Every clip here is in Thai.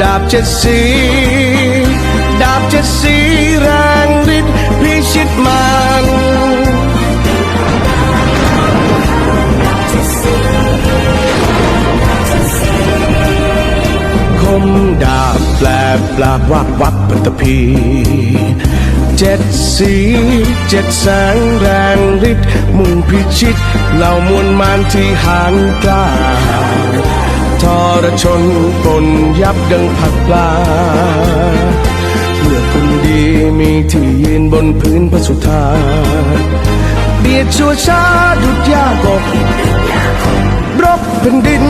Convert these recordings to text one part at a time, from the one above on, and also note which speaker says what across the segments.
Speaker 1: ดาบเจ็ดสี ดาบเจ็ดสีแรงฤทธิ์พิชิตมันคมดาบแปลปลาบวับวับปัตภีเจ็ดสีเจ็ดแสงแรงฤทธิ์มุ่งพิชิตเหล่ามวลมารที่หานกล้า ทรชนปนยับดังผักปลา เมื่อคนดีมีที่ยืนบนพื้นพระสุธา เบียดชัวชาดุดยากบรบแผ่นดิน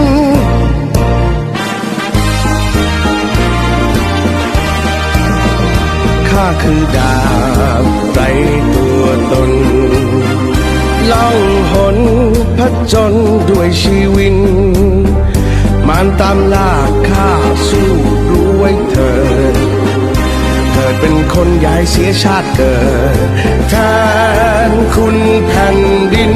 Speaker 1: ข้าคือดาบไรตัวตน ล่องหนผจญด้วยชีวิน มานตามล่าข้าสู้รู้ไว้เถิดเกิดเป็นคนย้ายเสียชาติเกิดแทนคุณแผ่นดิน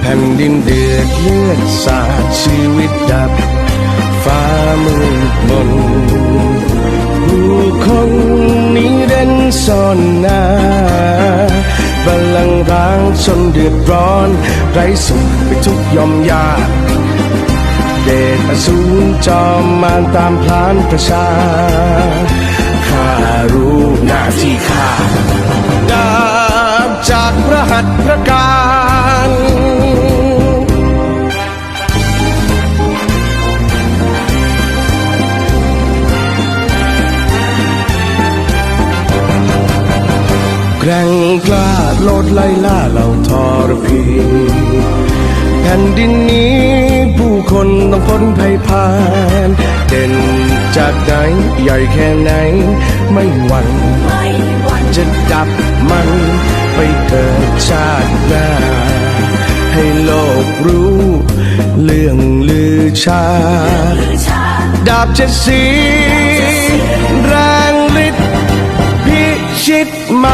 Speaker 1: แผ่นดินเดือดเลือดสาดชีวิตดับ ฟ้ามืดมนผู้คนนี้เด่นซ่อนหน้ ดือดร้อน ไร้สุขไปทุกยอมยาก เดชอสูรจอมมารตามพลานประชา ข้ารู้หน้าที่ข้าดาบจากพระหัตถ์พระกา แกร่งกล้าโลดไล่ล่าเหล่าทรพีแผ่นดินนี้ผู้คนต้องพ้นภัยพาน เด่นจากไหนใหญ่แค่ไหน ไม่หวั่นจะดับมันไปเกิดชาติหน้า ให้โลกรู้เรื่องลือชา ดาบเจ็ดสีแรงฤทธิ์พิชิตมา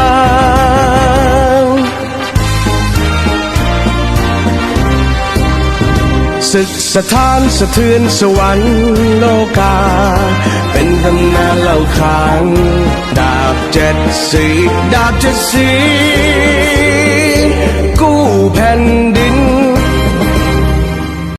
Speaker 1: ศึกสถานสะเทือนสวรรค์โลกา เป็นตำนานเล่าขานดาบเจ็ดสีดาบเจ็ดสีกู้แผ่นดิ